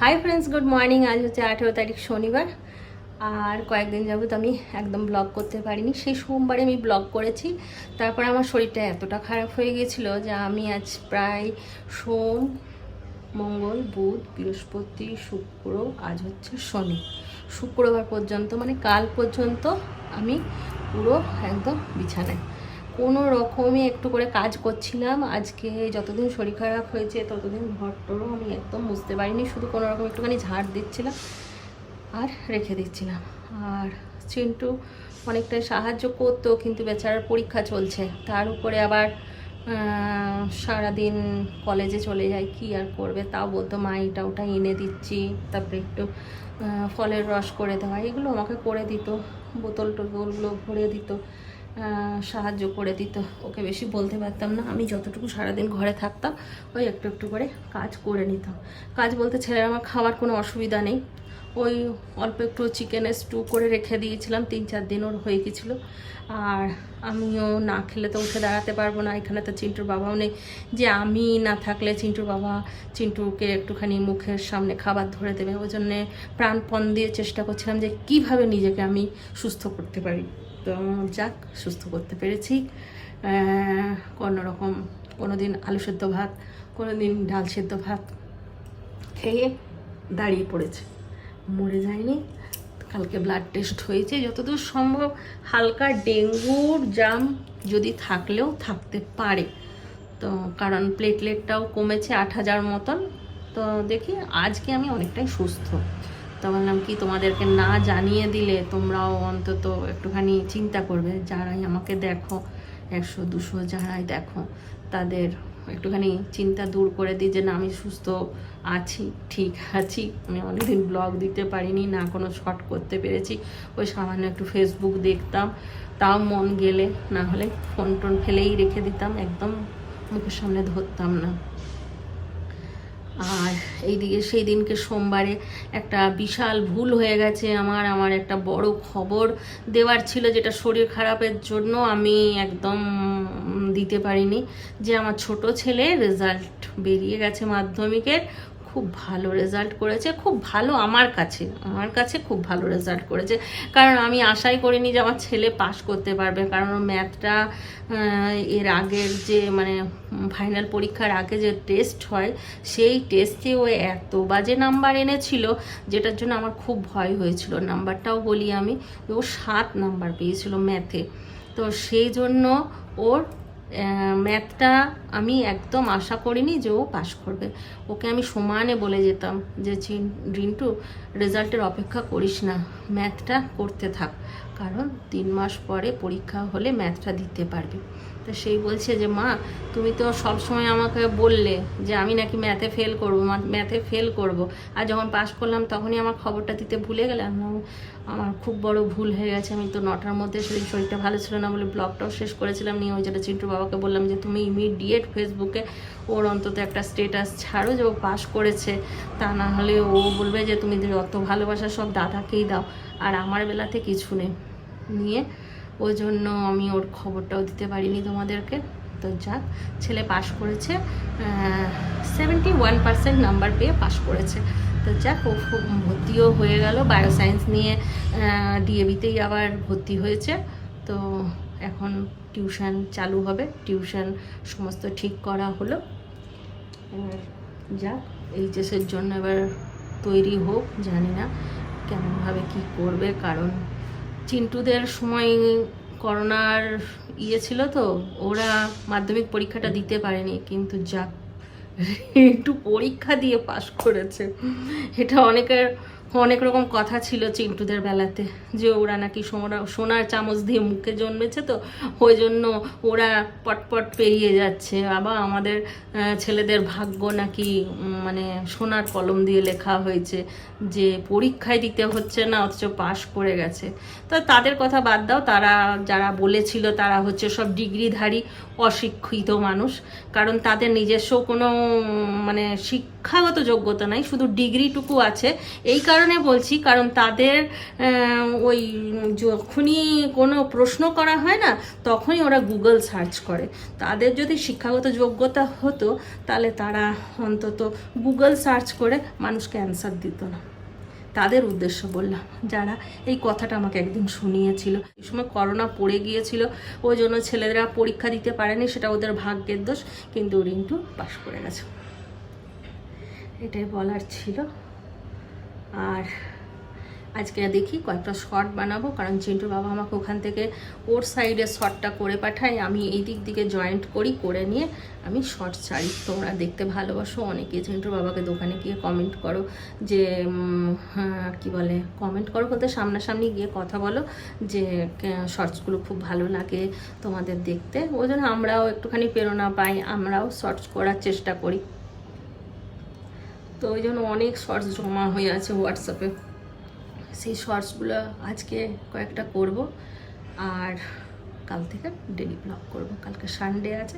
Hi friends good morning আজ হচ্ছে আঠেরো তারিখ শনিবার। আর কয়েকদিন যাবত আমি একদম ব্লগ করতে পারিনি। সেই সোমবারে আমি ব্লগ করেছি। তারপর আমার শরীরটা এতটা খারাপ হয়ে গিয়েছিল যে আমি আজ প্রায় সোম, মঙ্গল, বুধ, বৃহস্পতি, শুক্র, আজ হচ্ছে শনি। শুক্রবার পর্যন্ত মানে কাল পর্যন্ত আমি পুরো একদম বিছানায়। কোনো রকমে একটু করে কাজ করছিলাম। আজকে যতদিন শরীর খারাপ হয়েছে, ততদিন ঘরটরও আমি একদম বুঝতে পারিনি। শুধু কোনো রকম একটুখানি ঝাড় দিচ্ছিলাম আর রেখে দিচ্ছিলাম। আর চিন্টু অনেকটাই সাহায্য করতো, কিন্তু বেচারার পরীক্ষা চলছে। তার উপরে আবার সারাদিন কলেজে চলে যায়, কি আর করবে? তাও বলতো, মা, এটা ওটা এনে দিচ্ছি। তারপরে একটু ফলের রস করে দেওয়া, এগুলো আমাকে করে দিত। বোতল টোতলগুলো ভরে দিত। সাহায্য করে দিত। ওকে বেশি বলতে পারতাম না। আমি যতটুকু সারাদিন ঘরে থাকতাম, ওই একটু একটু করে কাজ করে নিতাম। কাজ বলতে ছেলের আমার খাওয়ার কোনো অসুবিধা নেই। ওই অল্প একটু চিকেনের স্টু করে রেখে দিয়েছিলাম, তিন চার দিন ওর হয়ে গেছিল। আর আমিও না খেলে তো উঠে দাঁড়াতে পারব না। এখানে তো চিন্টুর বাবাও নেই। যে আমি না থাকলে চিন্টুর বাবা চিন্টুকে একটুখানি মুখের সামনে খাবার ধরে দেবে। ওই জন্যে প্রাণপণ দিয়ে চেষ্টা করছিলাম যে কীভাবে নিজেকে আমি সুস্থ করতে পারি। তো যাক, সুস্থ করতে পেরেছি। রকম কোনো দিন আলু সেদ্ধ ভাত কোনো দিন ডাল সেদ্ধ ভাত খেয়ে দাঁড়িয়ে পড়েছে। মরে যায়নি কালকে ব্লাড টেস্ট হয়েছে। যতদূর সম্ভব হালকা ডেঙ্গুর জাম যদি থাকলেও থাকতে পারে। তো কারণ প্লেটলেটটাও কমেছে আট হাজার মতন। তো দেখি আজকে আমি অনেকটাই সুস্থ। তো বললাম কি, তোমাদেরকে না জানিয়ে দিলে তোমরাও অন্তত একটুখানি চিন্তা করবে, যারাই আমাকে দেখো, একশো, দুশো যারাই দেখো, তাদের একটুখানি চিন্তা দূর করে দিই যে না, আমি সুস্থ আছি, ঠিক আছি, আমি অনেকদিন ব্লগ দিতে পারিনি, না কোনো শর্ট করতে পেরেছি, ওই সামান্য একটু ফেসবুক দেখতাম, তাও মন গেলে, না হলে ফোন টোন ফেলেই রেখে দিতাম, একদম মুখের সামনে ধরতাম না। আর এইদিকে সেই দিনকে সোমবারে একটা বিশাল ভুল হয়ে গেছে আমার। আমার একটা বড় খবর দেওয়ার ছিল যেটা শরীর খারাপের জন্য আমি একদম দিতে পারিনি। যে আমার ছোট ছেলে রেজাল্ট বেরিয়ে গেছে মাধ্যমিকের খুব ভালো রেজাল্ট করেছে, খুব ভালো আমার কাছে আমার কাছে খুব ভালো রেজাল্ট করেছে। কারণ আমি আশাই করিনি যে আমার ছেলে পাশ করতে পারবে, কারণ ম্যাথটা এর আগের যে মানে ফাইনাল পরীক্ষার আগে যে টেস্ট হয়, সেই টেস্টে ও এত বাজে নাম্বার এনেছিল, যেটার জন্য আমার খুব ভয় হয়েছিল। নাম্বারটাও বলি আমি, ও সাত নাম্বার পেয়েছিল ম্যাথে তো সেই জন্য ওর ম্যাথটা আমি একদম আশা করিনি যে ও পাশ করবে। ওকে আমি সমানে বলে যেতাম যে রিন্টু রেজাল্টের অপেক্ষা করিস না ম্যাথটা করতে থাক। কারণ তিন মাস পরে পরীক্ষা হলে ম্যাথটা দিতে পারবে। তো সেই বলছে যে, মা, তুমি তো সব সময় আমাকে বললে যে আমি নাকি ম্যাথে ফেল করব ম্যাথে ফেল করব। আর যখন পাশ করলাম তখনই আমার খবরটা দিতে ভুলে গেলাম। আমার খুব বড় ভুল হয়ে গেছে। আমি তো নটার মধ্যে সেদিন শরীরটা ভালো ছিল না বলে ব্লগটাও শেষ করেছিলাম নিয়ে ওই যেটা চিন্টুর বাবাকে বললাম যে, তুমি ইমিডিয়েট ফেসবুকে ওর অন্তত একটা স্টেটাস ছাড়ো যে ও পাশ করেছে। তা না হলে ও বলবে যে, তুমি যে অত ভালোবাসা সব দাদাকেই দাও। আর আমার বেলাতে কিছু নেই। নিয়ে। ওই জন্য আমি ওর খবরটাও দিতে পারিনি তোমাদেরকে। তো যাক, ছেলে পাশ করেছে সেভেন্টি ওয়ান পার্সেন্ট নাম্বার পেয়ে পাশ করেছে। তো যাক, ও খুব ভর্তিও হয়ে গেল। বায়োসায়েন্স নিয়ে ডিএবিতেই আবার ভর্তি হয়েছে। তো এখন টিউশন চালু হবে। টিউশন সমস্ত ঠিক করা হলো। এবার যাক এইচএসের জন্য এবার তৈরি হোক, জানি না কেমনভাবে কি করবে, কারণ চিন্টুদের সময় করোনার ইয়ে ছিল তো, ওরা মাধ্যমিক পরীক্ষাটা দিতে পারেনি, কিন্তু যা, একটু পরীক্ষা দিয়ে পাশ করেছে। এটা অনেকের অনেক রকম কথা ছিল চিন্টুদের বেলাতে, যে ওরা নাকি সোনা, সোনার চামচ দিয়ে মুখে জন্মেছে তো, ওই জন্য ওরা পটপট পেরিয়ে যাচ্ছে। আবার আমাদের ছেলেদের ভাগ্য নাকি মানে সোনার কলম দিয়ে লেখা হয়েছে যে পরীক্ষায় দিতে হচ্ছে না, অথচ পাশ করে গেছে। তো তাদের কথা বাদ দাও, তারা যারা বলেছিল তারা হচ্ছে সব ডিগ্রিধারী অশিক্ষিত মানুষ, কারণ তাদের নিজস্ব কোনো মানে শিক্ষা শিক্ষাগত যোগ্যতা নাই, শুধু ডিগ্রিটুকু আছে। এই কারণে বলছি, কারণ তাদের ওই যখনই কোনো প্রশ্ন করা হয় না, তখনই ওরা গুগল সার্চ করে। তাদের যদি শিক্ষাগত যোগ্যতা হতো, তাহলে তারা অন্তত গুগল সার্চ করে মানুষকে অ্যান্সার দিত না। তাদের উদ্দেশ্য বললাম, যারা এই কথাটা আমাকে একদিন শুনিয়েছিল। এই সময় করোনা পড়ে গিয়েছিল, ওই জন্য ছেলেরা পরীক্ষা দিতে পারেনি, সেটা ওদের ভাগ্যের দোষ, কিন্তু রিন্টু পাশ করে গেছে। এটাই বলার ছিল। আর আজকে দেখি কয়েকটা শর্ট বানাবো কারণ চিন্টুর বাবা আমাকে ওখান থেকে ওর সাইডে শর্টটা করে পাঠায়। আমি এই দিক দিকে জয়েন্ট করি করে নিয়ে আমি শর্ট ছাড়ি। তোমরা দেখতে ভালোবাসো অনেকে। চিন্টুর বাবাকে দোকানে গিয়ে কমেন্ট করো যে হ্যাঁ, কি বলে কমেন্ট করো বলতে সামনাসামনি গিয়ে কথা বলো যে শর্টসগুলো খুব ভালো লাগে তোমাদের দেখতে। ওই জন্য আমরাও একটুখানি প্রেরণা পাই আমরাও শর্টস করার চেষ্টা করি। তো ওই জন্য অনেক শর্টস জমা হয়ে আছে হোয়াটসঅ্যাপে সেই শর্টসগুলো আজকে কয়েকটা করব, আর কাল থেকে ডেলি ব্লগ করব। কালকে সানডে আছে,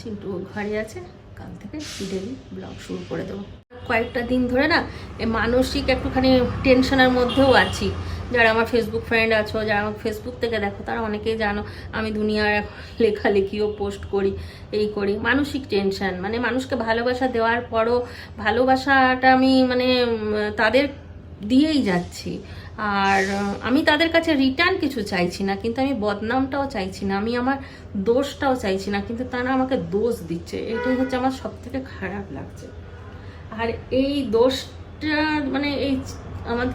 চিন্টু ঘরে আছে, কাল থেকে ডেলি ব্লগ শুরু করে দেবো। কয়েকটা দিন ধরে না, এ মানসিক একটুখানি টেনশনের মধ্যেও আছি। যারা আমার ফেসবুক ফ্রেন্ড আছো, যারা আমার ফেসবুক থেকে দেখো, তারা অনেকেই জানো আমি দুনিয়ার লেখালেখিও পোস্ট করি, এই করি। মানসিক টেনশন মানে মানুষকে ভালোবাসা দেওয়ার পরও ভালোবাসাটা আমি মানে তাদের দিয়েই যাচ্ছি। আর আমি তাদের কাছে রিটার্ন কিছু চাইছি না, কিন্তু আমি বদনামটাও চাইছি না, আমি আমার দোষটাও চাইছি না, কিন্তু তারা আমাকে দোষ দিচ্ছে। এটাই হচ্ছে আমার সব থেকে খারাপ লাগছে। আর এই দোষটা মানে এই আমার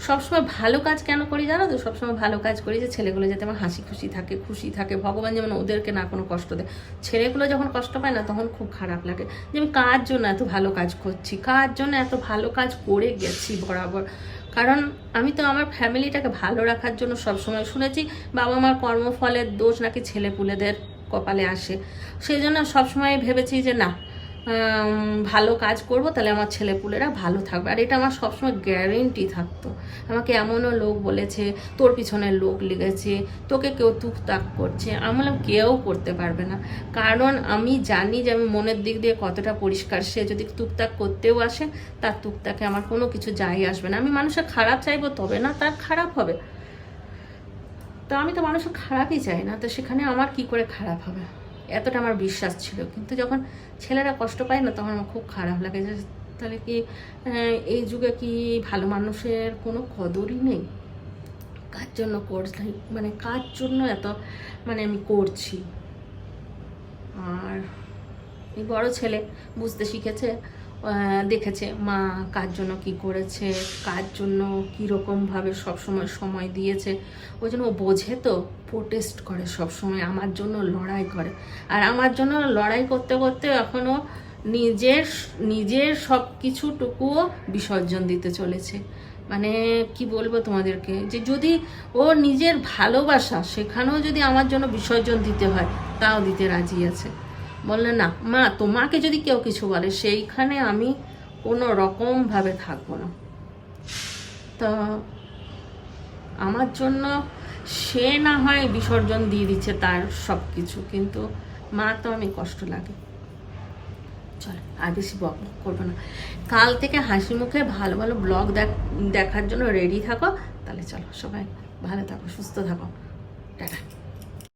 সবসময় ভালো কাজ কেন করি জানো তো? সবসময় ভালো কাজ করি যে ছেলেগুলো যাতে আমার হাসি খুশি থাকে খুশি থাকে। ভগবান যেমন ওদেরকে না কোনো কষ্ট দেয়। ছেলেগুলো যখন কষ্ট পায় না, তখন খুব খারাপ লাগে। যে আমি কার জন্য এত ভালো কাজ করছি? কার জন্য এত ভালো কাজ করে গেছি বরাবর? কারণ আমি তো আমার ফ্যামিলিটাকে ভালো রাখার জন্য সবসময় শুনেছি, বাবা মার কর্মফলের দোষ নাকি ছেলেপুলেদের কপালে আসে। সেই জন্য সবসময় ভেবেছি যে না ভালো কাজ করব, তাহলে আমার ছেলেপুলেরা ভালো থাকবে। আর এটা আমার সবসময় গ্যারেন্টি থাকতো। আমাকে এমনও লোক বলেছে, তোর পিছনে লোক লেগেছে, তোকে কেউ তুকতাক করছে। আমি বললাম, কেউ করতে পারবে না। কারণ আমি জানি যে আমি মনের দিক দিয়ে কতটা পরিষ্কার। সে যদি তুকতাক করতেও আসে, তার তুকতাকে আমার কোনো কিছু যাই আসবে না। আমি মানুষের খারাপ চাইব, তবে না, তার খারাপ হবে। তো আমি তো মানুষের খারাপই চাই না। তো সেখানে আমার কি করে খারাপ হবে? এতটা আমার বিশ্বাস ছিল। কিন্তু যখন ছেলেরা কষ্ট পায় না, তখন আমার খুব খারাপ লাগে যে, তাহলে কি এই যুগে কি ভালো মানুষের কোনো কদরই নেই? কার জন্য করছি মানে কার জন্য এত মানে আমি করছি? আর এই বড় ছেলে বুঝতে শিখেছে দেখেছে, মা কার জন্য কি করেছে, কার জন্য কীরকমভাবে সবসময় সময় দিয়েছে। ওই জন্য ও বোঝে তো প্রোটেস্ট করে সবসময়, আমার জন্য লড়াই করে। আর আমার জন্য লড়াই করতে করতে এখনও নিজের নিজের সব কিছুটুকুও বিসর্জন দিতে চলেছে। মানে কি বলব তোমাদেরকে, যে যদি ও নিজের ভালোবাসা, সেখানেও যদি আমার জন্য বিসর্জন দিতে হয়, তাও দিতে রাজি আছে। বললে, না, মা, তোমাকে যদি কেউ কিছু বলে, সেইখানে আমি কোনো রকমভাবে থাকব না। তো আমার জন্য সে না হয় বিসর্জন দিয়ে দিচ্ছে তার সব কিছু কিন্তু মা, তো আমি কষ্ট লাগে। চলো, আর বেশি বক করব না। কাল থেকে হাসি মুখে ভালো ভালো ব্লগ দেখার জন্য রেডি থাকো। তাহলে চলো সবাই ভালো থাকো, সুস্থ থাকো। টাটা।